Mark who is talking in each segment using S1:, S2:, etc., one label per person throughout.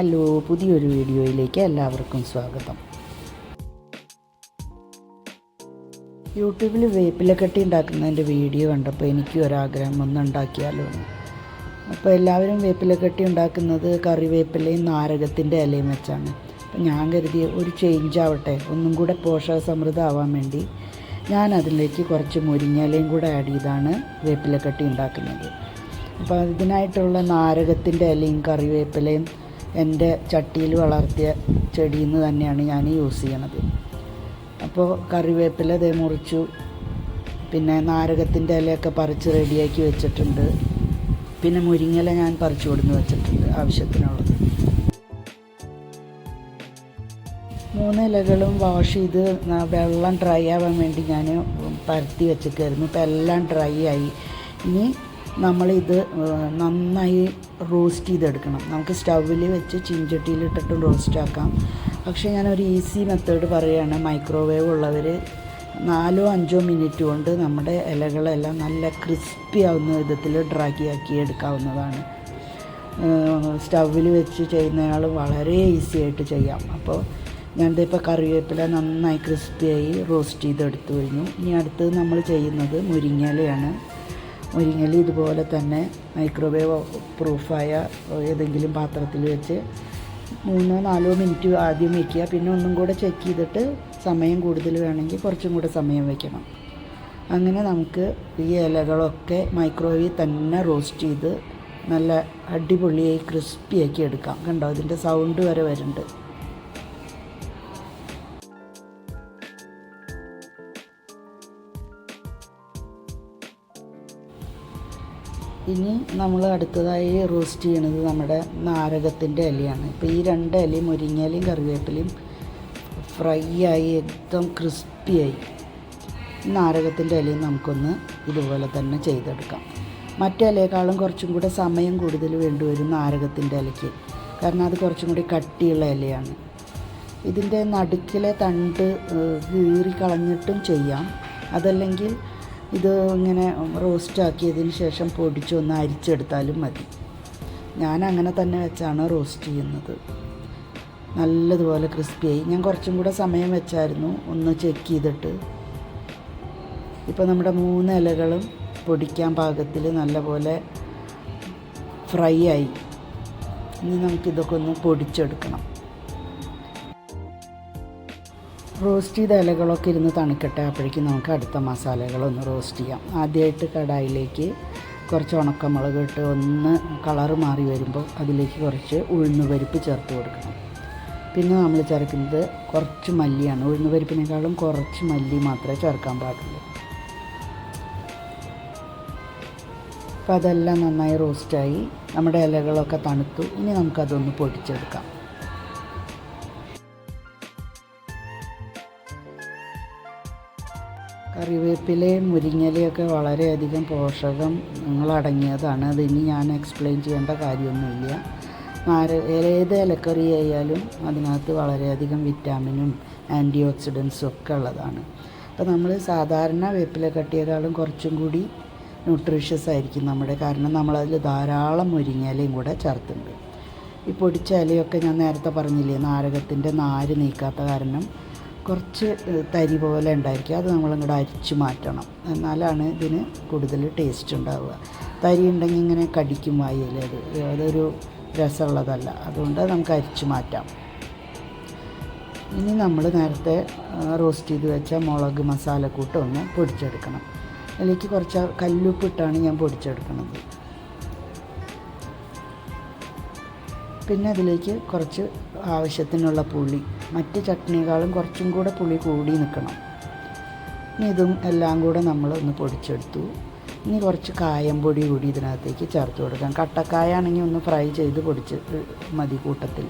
S1: Hello പുതിയൊരു വീഡിയോയിലേക്ക് എല്ലാവർക്കും സ്വാഗതം. യൂട്യൂബിൽ വേപ്പിലക്കട്ടി ഉണ്ടാക്കുന്നതിന്റെ വീഡിയോ കണ്ടപ്പോൾ എനിക്ക് ഒരാഗ്രഹം ഒന്ന് ഉണ്ടാക്കിയാലോ അപ്പോൾ എല്ലാവരും വേപ്പിലക്കട്ടി ഉണ്ടാക്കുന്നത് കറിവേപ്പിലയും നാരകത്തിന്റെ ഇലയും വെച്ചാണ്. അപ്പം ഞാൻ കരുതിയ ഒരു ചേഞ്ച് ആവട്ടെ ഒന്നും കൂടെ പോഷക സമൃദ്ധമാവാൻ വേണ്ടി ഞാൻ അതിലേക്ക് കുറച്ച് മുരിങ്ങയിലയും കൂടെ ആഡ് ചെയ്താണ് വേപ്പിലക്കട്ടി ഉണ്ടാക്കുന്നത്. അപ്പോൾ ഇതിനായിട്ടുള്ള നാരകത്തിന്റെ ഇലയും കറിവേപ്പിലയും എന്റെ ചട്ടിയിൽ വളർത്തിയ ചെടിയിൽ നിന്ന് തന്നെയാണ് ഞാൻ യൂസ് ചെയ്യണത്. അപ്പോൾ കറിവേപ്പില ദേ മുറിച്ചു. പിന്നെ നാരകത്തിന്റെ ഇലയൊക്കെ പറിച്ച് റെഡിയാക്കി വെച്ചിട്ടുണ്ട്. പിന്നെ മുരിങ്ങല ഞാൻ പറിച്ചു കൊടുന്ന് വെച്ചിട്ടുണ്ട് ആവശ്യത്തിനുള്ളത്. മൂന്ന് ഇലകളും വാഷ് ചെയ്ത് വെള്ളം ഡ്രൈ ആവാൻ വേണ്ടി ഞാൻ പരത്തി വെച്ചിട്ടായിരുന്നു. ഇപ്പം എല്ലാം ഡ്രൈ ആയി. ഇനി നമ്മളിത് നന്നായി റോസ്റ്റ് ചെയ്തെടുക്കണം. നമുക്ക് സ്റ്റൗവിൽ വെച്ച് ചീഞ്ചട്ടിയിലിട്ടിട്ട് റോസ്റ്റ് ആക്കാം. പക്ഷേ ഞാനൊരു ഈസി മെത്തേഡ് പറയുകയാണ് മൈക്രോവേവ് ഉള്ളവർ നാലോ അഞ്ചോ മിനിറ്റ് കൊണ്ട് നമ്മുടെ ഇലകളെല്ലാം നല്ല ക്രിസ്പി ആവുന്ന വിധത്തിൽ ഡ്രൈ ആക്കി എടുക്കാവുന്നതാണ്. സ്റ്റൗവിൽ വെച്ച് ചെയ്യുന്നയാൾ വളരെ ഈസി ആയിട്ട് ചെയ്യാം. അപ്പോൾ ഞാനിതിപ്പോൾ കറിവേപ്പില നന്നായി ക്രിസ്പിയായി റോസ്റ്റ് ചെയ്തെടുത്തു കഴിഞ്ഞു. ഇനി അടുത്തത് നമ്മൾ ചെയ്യുന്നത് മുരിങ്ങയിലയാണ്. മുരിങ്ങയില ഇതുപോലെ തന്നെ മൈക്രോവേവ് പ്രൂഫായ ഏതെങ്കിലും പാത്രത്തിൽ വെച്ച് മൂന്നോ നാലോ മിനിറ്റ് ആദ്യം വയ്ക്കുക പിന്നെ ഒന്നും കൂടെ ചെക്ക് ചെയ്തിട്ട് സമയം കൂടുതൽ വേണമെങ്കിൽ കുറച്ചും കൂടെ സമയം വയ്ക്കണം അങ്ങനെ നമുക്ക് ഈ ഇലകളൊക്കെ മൈക്രോവേവിൽ തന്നെ റോസ്റ്റ് ചെയ്ത് നല്ല അടിപൊളിയായി ക്രിസ്പിയാക്കി എടുക്കാം. കണ്ടോ? അതിന്റെ സൗണ്ട് വരെ വരുന്നുണ്ട്. ഇനി നമ്മൾ അടുത്തതായി റോസ്റ്റ് ചെയ്യണത് നമ്മുടെ നാരകത്തിൻ്റെ ഇലയാണ് ഇപ്പോൾ ഈ രണ്ട് ഇലയും മുരിങ്ങയിലയും കറിവേപ്പിലയും ഫ്രൈ ആയി एकदम ക്രിസ്പിയായി നാരകത്തിൻ്റെ ഇലയും നമുക്കൊന്ന് ഇതുപോലെ തന്നെ ചെയ്തെടുക്കാം മറ്റേ ഇലയേക്കാളും കുറച്ചും കൂടെ സമയം കൂടുതൽ വേണ്ടിവരും നാരകത്തിൻ്റെ ഇലയ്ക്ക് കാരണം അത് കുറച്ചും കൂടി കട്ടിയുള്ള ഇലയാണ് ഇതിൻ്റെ നടുക്കിലെ തണ്ട് ഏഹ്, കീറി കളഞ്ഞിട്ടും ചെയ്യാം അതല്ലെങ്കിൽ ഇത് ഇങ്ങനെ റോസ്റ്റ് ആക്കിയതിന് ശേഷം പൊടിച്ചൊന്ന് അരിച്ചെടുത്താലും മതി. ഞാൻ അങ്ങനെ തന്നെ വെച്ചാണ് റോസ്റ്റ് ചെയ്യുന്നത്. നല്ലതുപോലെ ക്രിസ്പിയായി. ഞാൻ കുറച്ചും കൂടെ സമയം വെച്ചായിരുന്നു ഒന്ന് ചെക്ക് ചെയ്തിട്ട്. ഇപ്പോൾ നമ്മുടെ മൂന്ന് ഇലകളും പൊടിക്കാൻ പാകത്തിൽ നല്ലപോലെ ഫ്രൈ ആയി. ഇനി നമുക്കിതൊക്കെ ഒന്ന് പൊടിച്ചെടുക്കണം. റോസ്റ്റ് ചെയ്ത ഇലകളൊക്കെ ഇരുന്ന് തണുക്കട്ടെ. അപ്പോഴേക്കും നമുക്ക് അടുത്ത മസാലകളൊന്ന് റോസ്റ്റ് ചെയ്യാം. ആദ്യമായിട്ട് കടായിലേക്ക് കുറച്ച് ഉണക്കമുളക് ഇട്ട് ഒന്ന് കളറ് മാറി വരുമ്പോൾ അതിലേക്ക് കുറച്ച് ഉഴുന്ന് പരിപ്പ് ചേർത്ത് കൊടുക്കണം. പിന്നെ നമ്മൾ ചേർക്കുന്നത് കുറച്ച് മല്ലിയാണ്. ഉഴുന്ന് പരിപ്പിനേക്കാളും കുറച്ച് മല്ലി മാത്രമേ ചേർക്കാൻ പാടുള്ളൂ. അപ്പോൾ അതെല്ലാം നന്നായി റോസ്റ്റായി. നമ്മുടെ ഇലകളൊക്കെ തണുത്തു. ഇനി നമുക്കതൊന്ന് പൊടിച്ചെടുക്കാം. കറിവേപ്പിലയും മുരിങ്ങയിലയൊക്കെ വളരെയധികം പോഷകം അടങ്ങിയതാണ് അതിനി ഞാൻ എക്സ്പ്ലെയിൻ ചെയ്യേണ്ട കാര്യമൊന്നുമില്ല. നാര ഏത് ഇലക്കറി ആയാലും അതിനകത്ത് വളരെയധികം വിറ്റാമിനും ആന്റി ഓക്സിഡൻസും ഒക്കെ ഉള്ളതാണ്. അപ്പോൾ നമ്മൾ സാധാരണ വേപ്പില കട്ടിയേക്കാളും കുറച്ചും കൂടി ന്യൂട്രീഷ്യസ് ആയിരിക്കും നമ്മുടെ കാരണം നമ്മളതിൽ ധാരാളം മുരിങ്ങയിലയും കൂടെ ചേർത്തുണ്ട് ഈ പൊടിച്ച ഇലയൊക്കെ ഞാൻ നേരത്തെ പറഞ്ഞില്ലേ നാരകത്തിന്റെ നാര് നീക്കാത്ത കാരണം കുറച്ച് തരി പോലെ ഉണ്ടായിരിക്കും. അത് നമ്മളിങ്ങോട്ട് അരിച്ച് മാറ്റണം. എന്നാലാണ് ഇതിന് കൂടുതൽ ടേസ്റ്റ് ഉണ്ടാവുക. തരി ഉണ്ടെങ്കിൽ ഇങ്ങനെ കടിക്കും വായിൽ അത്. അതൊരു രസമുള്ളതല്ല. അതുകൊണ്ട് നമുക്ക് അരിച്ചു മാറ്റാം. ഇനി നമ്മൾ നേരത്തെ റോസ്റ്റ് ചെയ്ത് വെച്ച മുളക് മസാലക്കൂട്ട് ഒന്ന് പൊടിച്ചെടുക്കണം. അതിലേക്ക് കുറച്ച് കല്ലുപ്പിട്ടാണ് ഞാൻ പൊടിച്ചെടുക്കുന്നത് പിന്നെ അതിലേക്ക് കുറച്ച് ആവശ്യത്തിനുള്ള പുളി. മറ്റ് ചട്നിയേക്കാളും കുറച്ചും കൂടെ പുളി കൂടി നിൽക്കണം. ഇനി ഇതും എല്ലാം കൂടെ നമ്മൾ ഒന്ന് പൊടിച്ചെടുത്തു. ഇനി കുറച്ച് കായം പൊടി കൂടി ഇതിനകത്തേക്ക് ചേർത്ത് കൊടുക്കാം. കട്ടക്കായ ആണെങ്കിൽ ഒന്ന് ഫ്രൈ ചെയ്ത് പൊടിച്ച് മതി കൂട്ടത്തിൽ.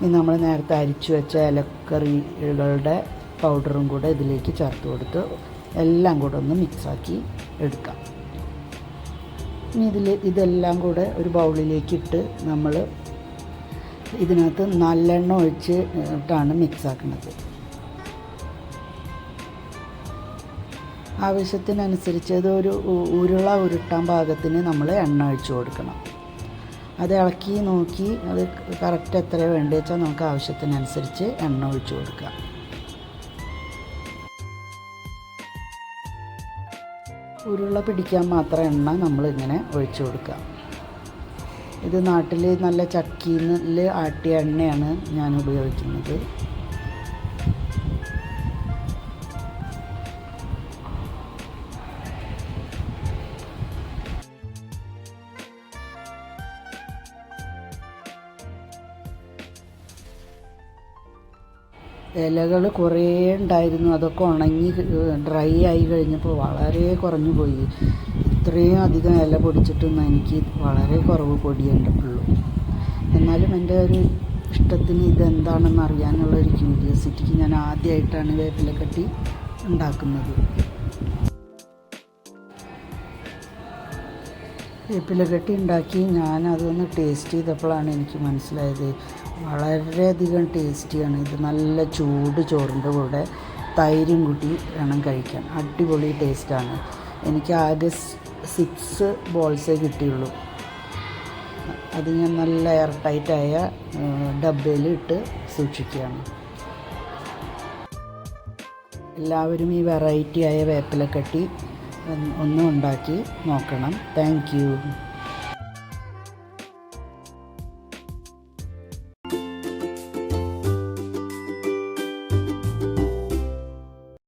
S1: ഇനി നമ്മൾ നേരത്തെ അരിച്ചു വെച്ച ഇലക്കറികളുടെ പൗഡറും കൂടെ ഇതിലേക്ക് ചേർത്ത് കൊടുത്ത് എല്ലാം കൂടെ ഒന്ന് മിക്സാക്കി എടുക്കാം. ഇനി ഇതിൽ ഇതെല്ലാം കൂടെ ഒരു ബൗളിലേക്ക് ഇട്ട് നമ്മൾ ഇതിനകത്ത് നല്ലെണ്ണ ഒഴിച്ച് ഇട്ടാണ് മിക്സ് ആക്കുന്നത് ആവശ്യത്തിനനുസരിച്ച് അത് ഒരു ഉരുള ഉരുട്ടാൻ പാകത്തിന് നമ്മൾ എണ്ണ ഒഴിച്ചു കൊടുക്കണം. അത് ഇളക്കി നോക്കി അത് കറക്റ്റ് എത്ര വേണ്ടത് വെച്ചാൽ നമുക്ക് ആവശ്യത്തിനനുസരിച്ച് എണ്ണ ഒഴിച്ചു കൊടുക്കാം. ഉരുള പിടിക്കാൻ മാത്രം എണ്ണ നമ്മളിങ്ങനെ ഒഴിച്ചു കൊടുക്കാം. ഇത് നാട്ടിൽ നല്ല ചക്കിയിൽ ആട്ടിയ എണ്ണയാണ് ഞാൻ ഉപയോഗിക്കുന്നത്. ഇലകൾ കുറേ ഉണ്ടായിരുന്നു അതൊക്കെ ഉണങ്ങി ഡ്രൈ ആയി കഴിഞ്ഞപ്പോൾ വളരെ കുറഞ്ഞു പോയി. ഇത്രയും അധികം ഇല പൊടിച്ചിട്ടൊന്നും എനിക്ക് വളരെ കുറവ് പൊടിയേണ്ടിട്ടുള്ളൂ എന്നാലും എന്റെ ഒരു ഇഷ്ടത്തിന് ഇതെന്താണെന്ന് അറിയാനുള്ള ഒരു ക്യൂരിയോസിറ്റിക്ക് ഞാൻ ആദ്യമായിട്ടാണ് വേപ്പിലക്കട്ടി ഉണ്ടാക്കുന്നത്. വേപ്പിലക്കട്ടി ഉണ്ടാക്കി ഞാൻ അതൊന്ന് ടേസ്റ്റ് ചെയ്തപ്പോഴാണ് എനിക്ക് മനസ്സിലായത് വളരെയധികം ടേസ്റ്റിയാണ് ഇത് നല്ല ചൂട് ചോറിന്റെ കൂടെ തൈരും കൂട്ടി വേണം കഴിക്കാൻ. അടിപൊളി ടേസ്റ്റാണ് എനിക്ക് ആകെ സിക്സ് ബോൾസേ കിട്ടിയുള്ളൂ. അത് ഞാൻ നല്ല എയർ ടൈറ്റായ ഡബ്ബയിൽ ഇട്ട് സൂക്ഷിക്കുകയാണ്. എല്ലാവരും ഈ വെറൈറ്റിയായ ആയ വേപ്പിലക്കട്ടി ഒന്ന് ഉണ്ടാക്കി നോക്കണം. താങ്ക്